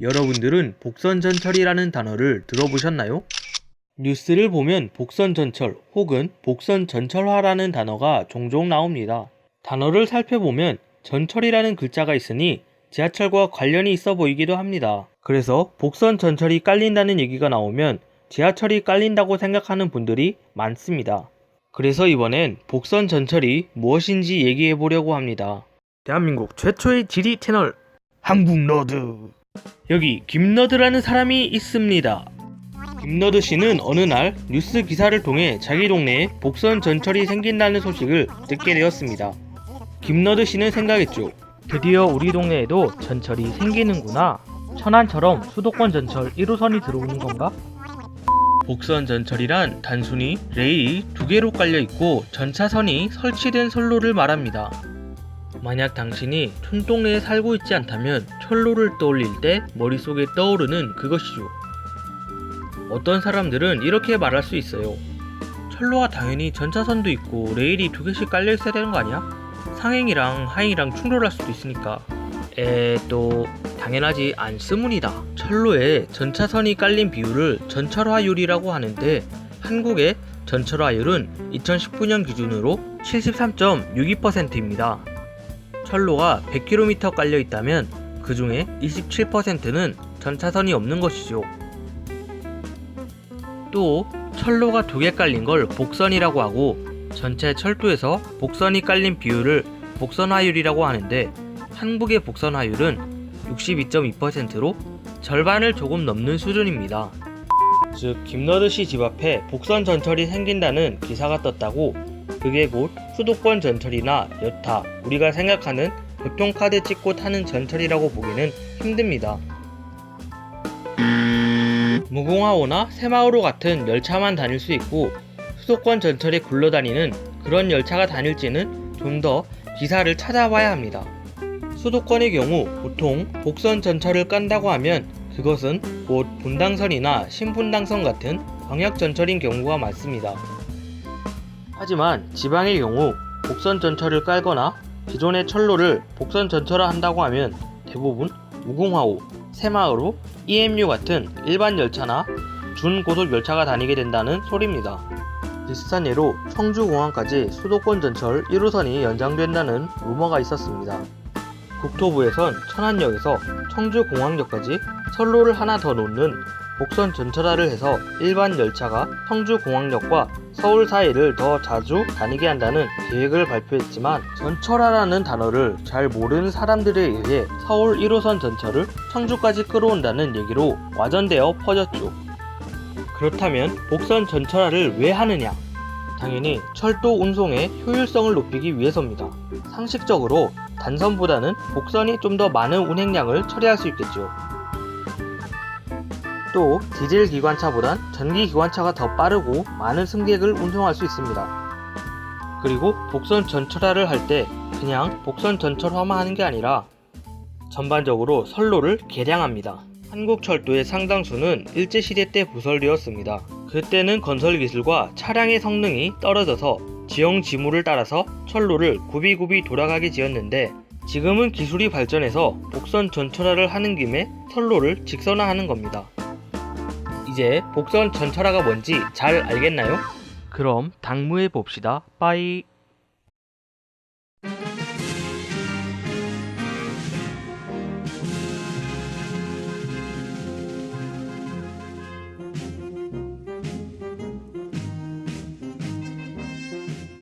여러분들은 복선전철이라는 단어를 들어보셨나요? 뉴스를 보면 복선전철 혹은 복선전철화라는 단어가 종종 나옵니다. 단어를 살펴보면 전철이라는 글자가 있으니 지하철과 관련이 있어 보이기도 합니다. 그래서 복선전철이 깔린다는 얘기가 나오면 지하철이 깔린다고 생각하는 분들이 많습니다. 그래서 이번엔 복선전철이 무엇인지 얘기해 보려고 합니다. 대한민국 최초의 지리 채널 한국너드 여기 김너드라는 사람이 있습니다. 김너드 씨는 어느 날 뉴스 기사를 통해 자기 동네에 복선 전철이 생긴다는 소식을 듣게 되었습니다. 김너드 씨는 생각했죠. 드디어 우리 동네에도 전철이 생기는구나. 천안처럼 수도권 전철 1호선이 들어오는 건가? 복선 전철이란 단순히 레일이 두 개로 깔려 있고 전차선이 설치된 선로를 말합니다. 만약 당신이 촌동네에 살고 있지 않다면 철로를 떠올릴 때 머릿속에 떠오르는 그것이죠. 어떤 사람들은 이렇게 말할 수 있어요. 철로와 당연히 전차선도 있고 레일이 두 개씩 깔려 있어야 되는 거 아니야? 상행이랑 하행이랑 충돌할 수도 있으니까. 에, 또 당연하지 않습니다. 철로에 전차선이 깔린 비율을 전철화율이라고 하는데 한국의 전철화율은 2019년 기준으로 73.62%입니다. 철로가 100km 깔려 있다면 그 중에 27%는 전차선이 없는 것이죠. 또 철로가 두 개 깔린 걸 복선이라고 하고 전체 철도에서 복선이 깔린 비율을 복선화율이라고 하는데 한국의 복선화율은 62.2%로 절반을 조금 넘는 수준입니다. 즉 김너드 씨 집 앞에 복선 전철이 생긴다는 기사가 떴다고 그게 곧 수도권 전철이나 여타 우리가 생각하는 교통카드 찍고 타는 전철이라고 보기는 힘듭니다. 무궁화호나 새마을호 같은 열차만 다닐 수 있고 수도권 전철에 굴러다니는 그런 열차가 다닐지는 좀 더 기사를 찾아봐야 합니다. 수도권의 경우 보통 복선 전철을 깐다고 하면 그것은 곧 분당선이나 신분당선 같은 광역 전철인 경우가 많습니다. 하지만 지방의 경우 복선 전철을 깔거나 기존의 철로를 복선 전철화 한다고 하면 대부분 무궁화호, 새마을호, EMU 같은 일반 열차나 준고속 열차가 다니게 된다는 소리입니다. 비슷한 예로 청주공항까지 수도권 전철 1호선이 연장된다는 루머가 있었습니다. 국토부에선 천안역에서 청주공항역까지 철로를 하나 더 놓는 복선 전철화를 해서 일반 열차가 청주공항역과 서울 사이를 더 자주 다니게 한다는 계획을 발표했지만 전철화라는 단어를 잘 모르는 사람들에 의해 서울 1호선 전철을 청주까지 끌어온다는 얘기로 와전되어 퍼졌죠. 그렇다면 복선 전철화를 왜 하느냐? 당연히 철도 운송의 효율성을 높이기 위해서입니다. 상식적으로 단선보다는 복선이 좀 더 많은 운행량을 처리할 수 있겠죠. 또 디젤 기관차보단 전기 기관차가 더 빠르고 많은 승객을 운송할 수 있습니다. 그리고 복선 전철화를 할 때 그냥 복선 전철화만 하는 게 아니라 전반적으로 선로를 개량합니다. 한국 철도의 상당수는 일제시대 때 부설되었습니다. 그때는 건설 기술과 차량의 성능이 떨어져서 지형 지물을 따라서 철로를 굽이굽이 돌아가게 지었는데 지금은 기술이 발전해서 복선 전철화를 하는 김에 선로를 직선화하는 겁니다. 이제 복선 전철화가 뭔지 잘 알겠나요? 그럼 당무해 봅시다. 빠이.